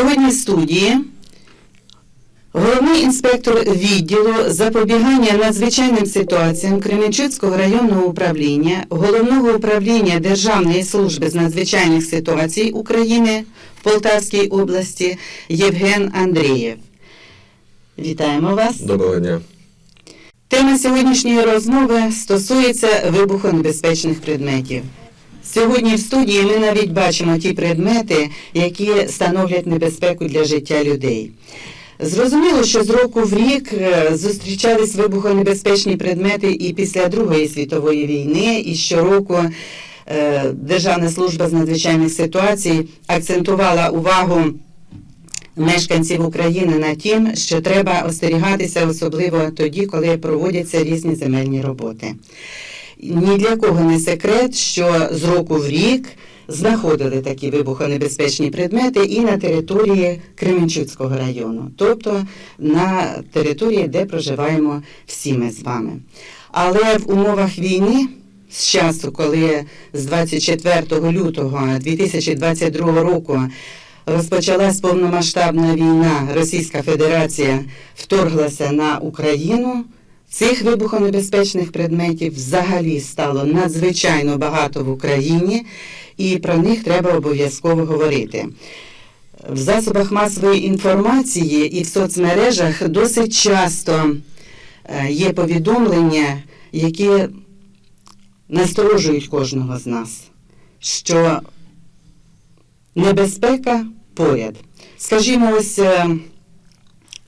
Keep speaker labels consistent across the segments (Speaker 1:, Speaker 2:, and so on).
Speaker 1: Сьогодні в студії головний інспектор відділу запобігання надзвичайним ситуаціям Кременчуцького районного управління, головного управління Державної служби з надзвичайних ситуацій України в Полтавській області Євген Андрієв. Вітаємо вас.
Speaker 2: Доброго дня.
Speaker 1: Тема сьогоднішньої розмови стосується вибухонебезпечних предметів. Сьогодні в студії ми навіть бачимо ті предмети, які становлять небезпеку для життя людей. Зрозуміло, що з року в рік е, зустрічались вибухонебезпечні предмети і після Другої світової війни, і щороку е, Державна служба з надзвичайних ситуацій акцентувала увагу мешканців України на тім, що треба остерігатися, особливо тоді, коли проводяться різні земельні роботи. Ні для кого не секрет, що з року в рік знаходили такі вибухонебезпечні предмети і на території Кременчуцького району, тобто на території, де проживаємо всі ми з вами. Але в умовах війни, з часу, коли з 24 лютого 2022 року розпочалась повномасштабна війна, Російська Федерація вторглася на Україну. Цих вибухонебезпечних предметів взагалі стало надзвичайно багато в Україні, і про них треба обов'язково говорити. В засобах масової інформації і в соцмережах досить часто е, є повідомлення, які насторожують кожного з нас, що небезпека поряд. Скажімо, ось е,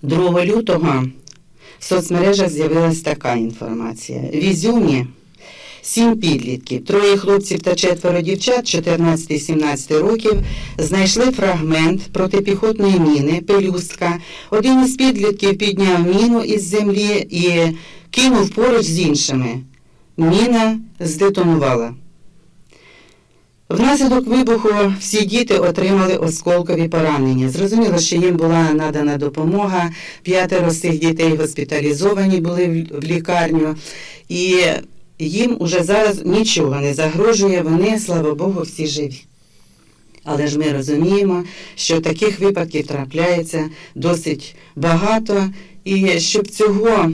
Speaker 1: 2 лютого в соцмережах з'явилась така інформація. В Ізюмі сім підлітків, троє хлопців та четверо дівчат 14-17 років знайшли фрагмент протипіхотної міни, пелюстка. Один із підлітків підняв міну із землі і кинув поруч з іншими. Міна здетонувала. Внаслідок вибуху всі діти отримали осколкові поранення. Зрозуміло, що їм була надана допомога. П'ятеро з цих дітей госпіталізовані були в- лікарню, і їм уже зараз нічого не загрожує. Вони, слава Богу, всі живі. Але ж ми розуміємо, що таких випадків трапляється досить багато, і щоб цього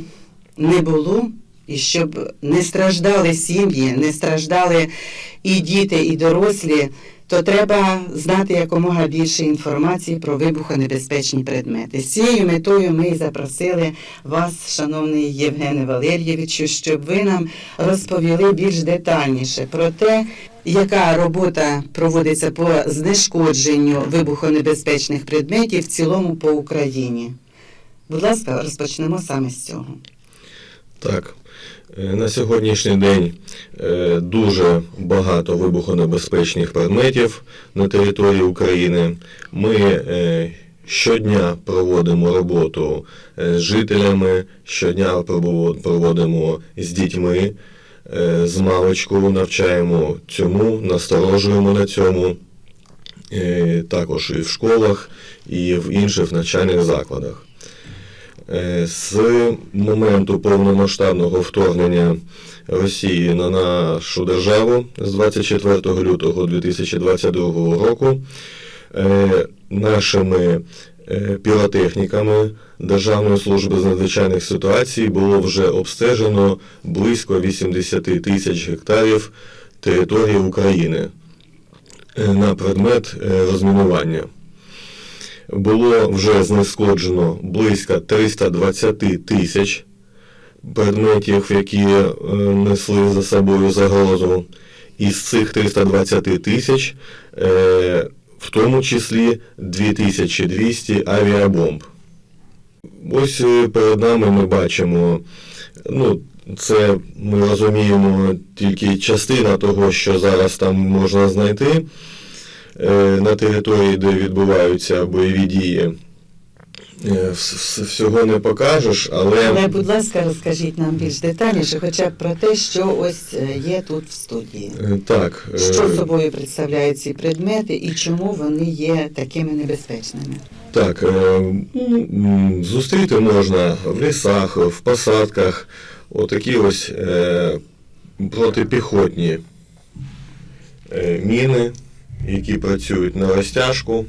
Speaker 1: не було, і щоб не страждали сім'ї, не страждали і діти, і дорослі, то треба знати якомога більше інформації про вибухонебезпечні предмети. З цією метою ми запросили вас, шановний Євгене Валерійовичу, щоб ви нам розповіли більш детальніше про те, яка робота проводиться по знешкодженню вибухонебезпечних предметів в цілому по Україні. Будь ласка, розпочнемо саме з цього.
Speaker 2: Так, на сьогоднішній день е, дуже багато вибухонебезпечних предметів на території України. Ми е, щодня проводимо роботу е, з жителями, щодня проводимо з дітьми, е, з маличку навчаємо цьому, насторожуємо на цьому. Е, Також і в школах, і в інших навчальних закладах. Е, З моменту повномасштабного вторгнення Росії на нашу державу з 24 лютого 2022 року е, нашими е, піротехніками Державної служби з надзвичайних ситуацій було вже обстежено близько 80 тисяч гектарів території України на предмет розмінування було вже знешкоджено близько 320 тисяч предметів, які е, несли за собою загрозу. Із цих 320 тисяч, е, в тому числі 2200 авіабомб. Ось е, перед нами ми бачимо, ну, це ми розуміємо тільки частина того, що зараз там можна знайти на території, де відбуваються бойові дії. Е, вс- вс- Всього не покажеш, але
Speaker 1: Але, будь ласка, розкажіть нам більш детальніше, хоча б про те, що ось е, є тут в студії.
Speaker 2: е, так. е,
Speaker 1: Що собою представляють ці предмети і чому вони є такими небезпечними?
Speaker 2: Так, е, зустріти можна в лісах, в посадках, отакі ось е, протипіхотні е, міни, які працюють на розтяжку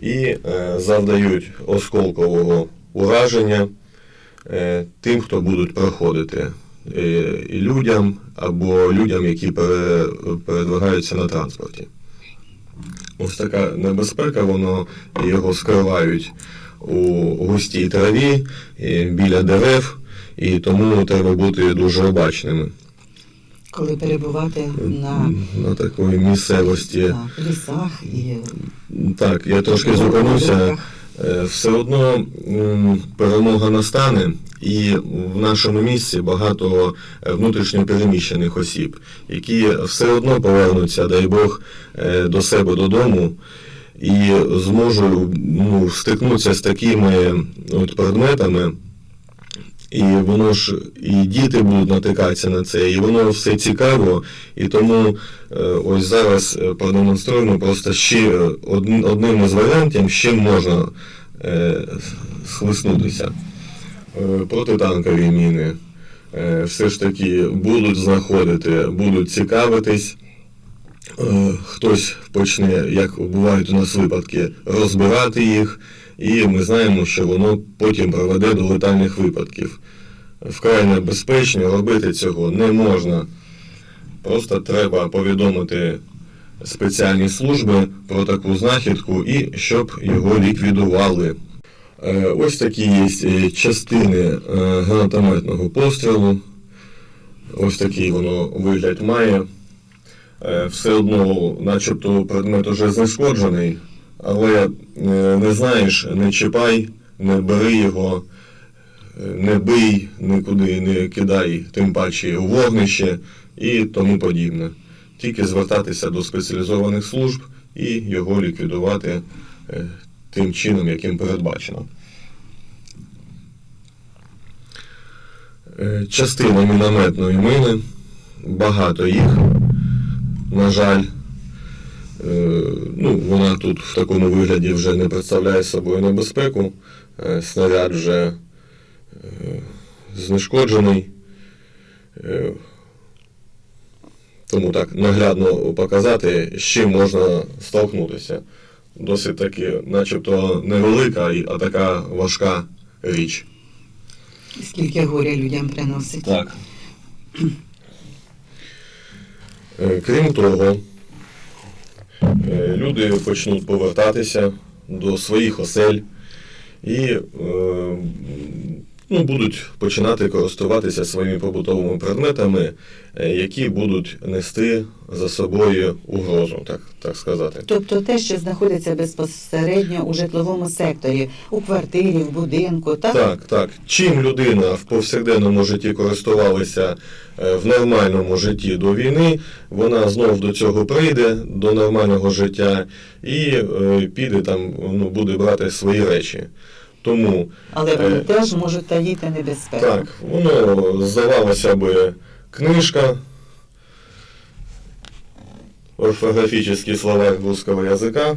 Speaker 2: і е, завдають осколкового ураження е, тим, хто будуть проходити, е, і людям або людям, які пере, передвигаються на транспорті. Ось така небезпека, воно його скривають у густій траві біля дерев, і тому треба бути дуже обачними
Speaker 1: Коли перебувати на,
Speaker 2: на такої місцевості.
Speaker 1: так, лісах і
Speaker 2: Так, я трошки зупинюся. Е, Все одно перемога настане, і в нашому місті багато е, внутрішньо переміщених осіб, які все одно повернуться, дай Бог, е, до себе додому і зможуть ну, стикнутися з такими от предметами. І воно ж і діти будуть натикатися на це, і воно все цікаво. І тому е, ось зараз е, продемонструємо просто ще е, одним із варіантів, чим можна схлиснутися. Протитанкові міни все ж таки будуть знаходити, будуть цікавитись. Хтось почне, як бувають у нас випадки, розбирати їх, і ми знаємо, що воно потім приведе до летальних випадків. Вкрай небезпечно, робити цього не можна. Просто треба повідомити спеціальні служби про таку знахідку і щоб його ліквідували. Е, Ось такі є е, частини е, гранатометного пострілу. Ось такий воно вигляд має. Все одно, начебто, предмет уже знешкоджений, але е, не знаєш, не чіпай, не бери його, е, не бий, нікуди не кидай, тим паче у вогнище і тому подібне. Тільки звертатися до спеціалізованих служб і його ліквідувати е, тим чином, яким передбачено. Частина мінометної мини, багато їх, на жаль. Е, Ну, вона тут в такому вигляді вже не представляє собою небезпеку. Е, Снаряд вже е, знешкоджений. Тому так наглядно показати, з чим можна столкнутися. Досить таки, начебто, невелика, а така важка річ.
Speaker 1: скільки горя людям приносить.
Speaker 2: Так. Крім того, люди почнуть повертатися до своїх осель. І е, ну, будуть починати користуватися своїми побутовими предметами, е, які будуть нести за собою угрозу, так, так сказати.
Speaker 1: Тобто те, що знаходиться безпосередньо у житловому секторі, у квартирі, в будинку, так?
Speaker 2: Так, так. Чим людина в повсякденному житті користувалася е, в нормальному житті до війни, вона знов до цього прийде, до нормального життя, і е, піде там, ну, буде брати свої речі. Тому
Speaker 1: Але вони
Speaker 2: Е,
Speaker 1: теж можуть таїти небезпеку.
Speaker 2: так, воно здавалося би книжка, орфографічний словарь русского язика.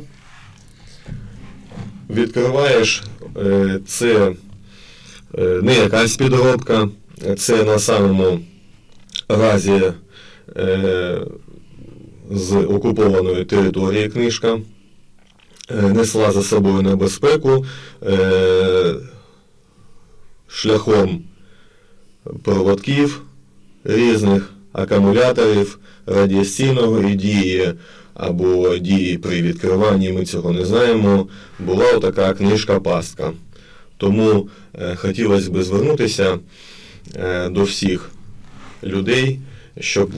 Speaker 2: Відкриваєш е, це е, не якась підробка, це на самому разі е, з окупованої території книжка. Е, Несла за собою небезпеку е, шляхом проводків різних акумуляторів радіаційної дії або дії при відкриванні, ми цього не знаємо, була така книжка Пастка. Тому е, хотілося б звернутися до всіх людей, щоб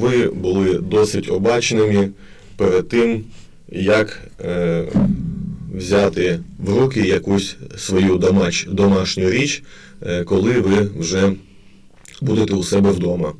Speaker 2: ви були досить обачними перед тим, як е, взяти в руки якусь свою домач, домашню річ, е, коли ви вже будете у себе вдома.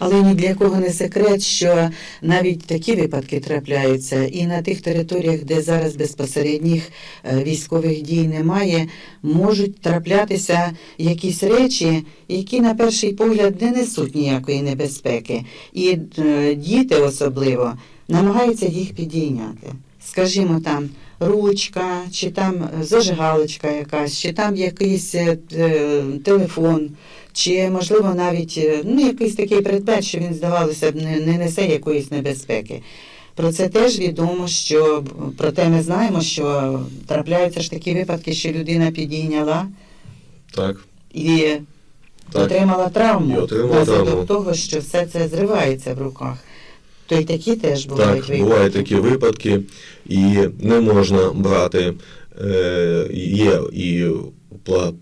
Speaker 1: Але ні для кого не секрет, що навіть такі випадки трапляються, і на тих територіях, де зараз безпосередніх е, військових дій немає, можуть траплятися якісь речі, які на перший погляд не несуть ніякої небезпеки. І е, діти особливо намагаються їх підійняти. Скажімо, там ручка, чи там зажигалочка якась, чи там якийсь е, е, телефон, чи можливо навіть е, ну, якийсь такий предмет, що він, здавалося б, не, не несе якоїсь небезпеки. Про це теж відомо, що проте ми знаємо, що трапляються ж такі випадки, що людина підійняла
Speaker 2: Так,
Speaker 1: і
Speaker 2: так.
Speaker 1: отримала травму
Speaker 2: І отримала травму.
Speaker 1: того, що все це зривається в руках. То й такі теж бувають
Speaker 2: Так,
Speaker 1: випадки.
Speaker 2: бувають такі випадки, і не можна брати. Е, є і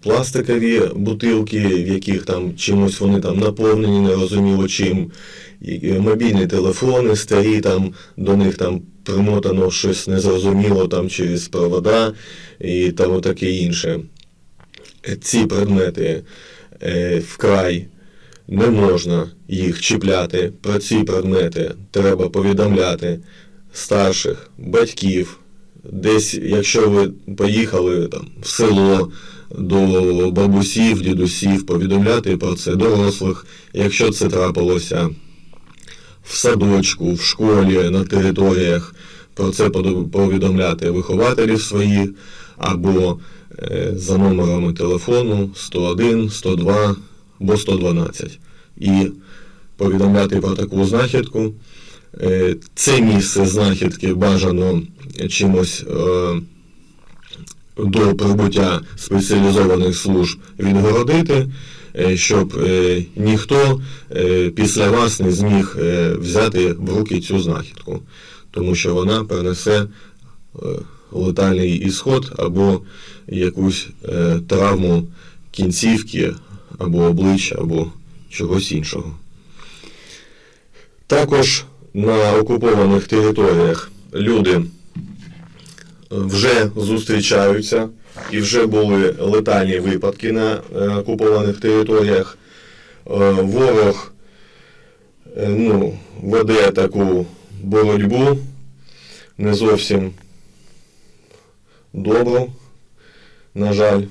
Speaker 2: пластикові бутилки, в яких там чимось вони там наповнені, нерозуміло чим. І мобільні телефони старі, там до них там примотано щось незрозуміло там через провода і там таке інше. Ці предмети е, вкрай не можна їх чіпляти. Про ці предмети треба повідомляти старших, батьків. Десь, якщо ви поїхали там, в село до бабусів, дідусів, повідомляти про це дорослих, якщо це трапилося в садочку, в школі, на територіях, про це повідомляти вихователів своїх або е, за номерами телефону 101, 102 або 112 і повідомляти про таку знахідку. Е, Це місце знахідки бажано чимось е, до прибуття спеціалізованих служб відгородити, е, щоб ніхто після вас не зміг взяти в руки цю знахідку, тому що вона принесе летальний ісход або якусь травму кінцівки або обличчя, або чогось іншого. Також на окупованих територіях люди вже зустрічаються і вже були летальні випадки на е, окупованих територіях. Е, Ворог е, ну, веде таку боротьбу не зовсім добру, на жаль.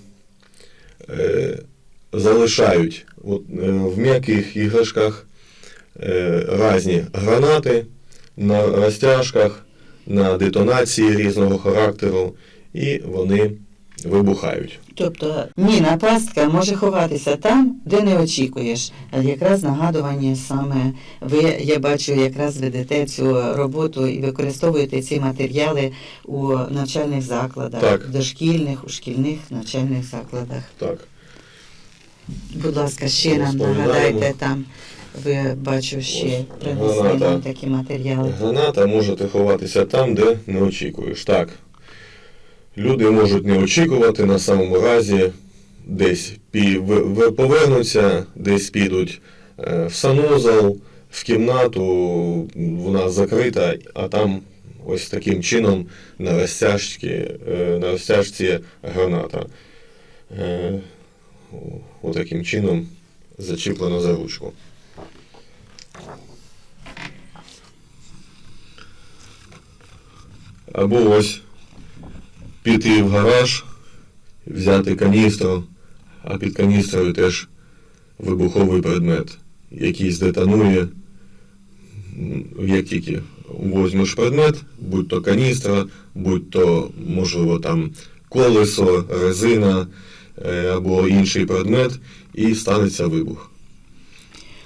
Speaker 2: Е, Залишають от, е, в м'яких іграшках е, різні гранати на розтяжках, на детонації різного характеру, і вони вибухають.
Speaker 1: Тобто міна пастка може ховатися там, де не очікуєш. Якраз нагадування саме ви, я бачу, якраз ведете цю роботу і використовуєте ці матеріали у навчальних закладах,
Speaker 2: Так.
Speaker 1: дошкільних, у шкільних навчальних закладах.
Speaker 2: Так.
Speaker 1: Будь ласка, ще нам нагадайте там. Ви бачу, ще принесли нам такі матеріали.
Speaker 2: Граната може ховатися там, де не очікуєш. Так. Люди можуть не очікувати на самому разі, десь повернуться, десь підуть е, в санузел, в кімнату, вона закрита, а там ось таким чином на розтяжці, е, на розтяжці граната. Отаким чином зачіплено за ручку. Або ось піти в гараж, взяти каністру, а під каністрою теж вибуховий предмет, який здетонує, як тільки возьмеш предмет, будь то каністра, будь то, можливо, там колесо, резина або інший предмет, і станеться вибух.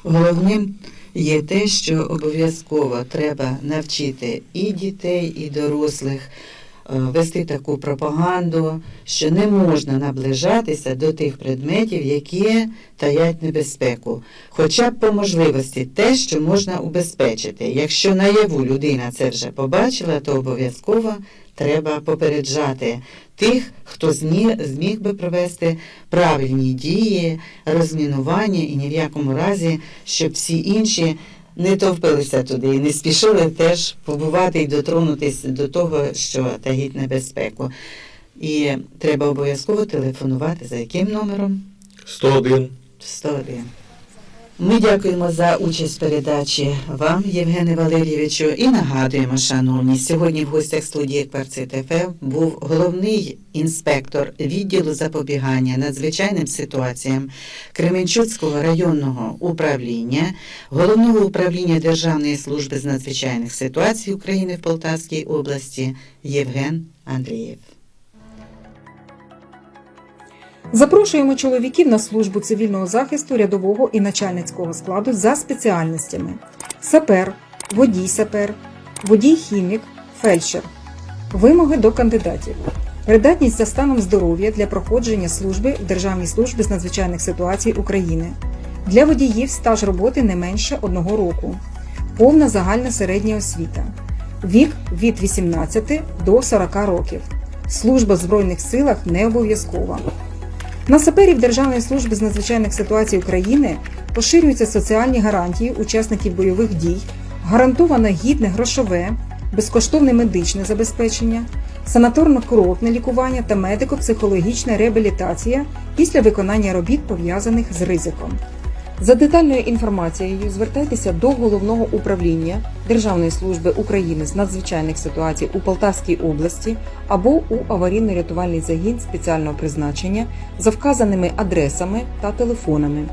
Speaker 1: Головним є те, що обов'язково треба навчити і дітей, і дорослих е, вести таку пропаганду, що не можна наближатися до тих предметів, які таять небезпеку. Хоча б по можливості те, що можна убезпечити. Якщо наяву людина це вже побачила, то обов'язково треба попереджати тих, хто зміг, би провести правильні дії, розмінування і ні в якому разі, щоб всі інші не товпилися туди і не спішили теж побувати і дотронутися до того, що таїть небезпеку. І треба обов'язково телефонувати за яким номером?
Speaker 2: 101.
Speaker 1: 101. Ми дякуємо за участь в передачі вам, Євгене Валерійовичу, і нагадуємо, шановні, сьогодні в гостях студії Кварцит ФМ був головний інспектор відділу запобігання надзвичайним ситуаціям Кременчуцького районного управління, головного управління Державної служби з надзвичайних ситуацій України в Полтавській області Євген Андрієв.
Speaker 3: Запрошуємо чоловіків на службу цивільного захисту рядового і начальницького складу за спеціальностями: сапер, водій сапер, водій хімік, фельдшер. Вимоги до кандидатів. Придатність за станом здоров'я для проходження служби в Державній службі з надзвичайних ситуацій України. Для водіїв стаж роботи не менше одного року. Повна загальна середня освіта. Вік від 18 до 40 років. Служба в Збройних силах не обов'язкова. На саперів Державної служби з надзвичайних ситуацій України поширюються соціальні гарантії учасників бойових дій, гарантоване гідне грошове, безкоштовне медичне забезпечення, санаторно-курортне лікування та медико-психологічна реабілітація після виконання робіт пов'язаних з ризиком. За детальною інформацією звертайтеся до головного управління Державної служби України з надзвичайних ситуацій у Полтавській області або у аварійно-рятувальний загін спеціального призначення за вказаними адресами та телефонами.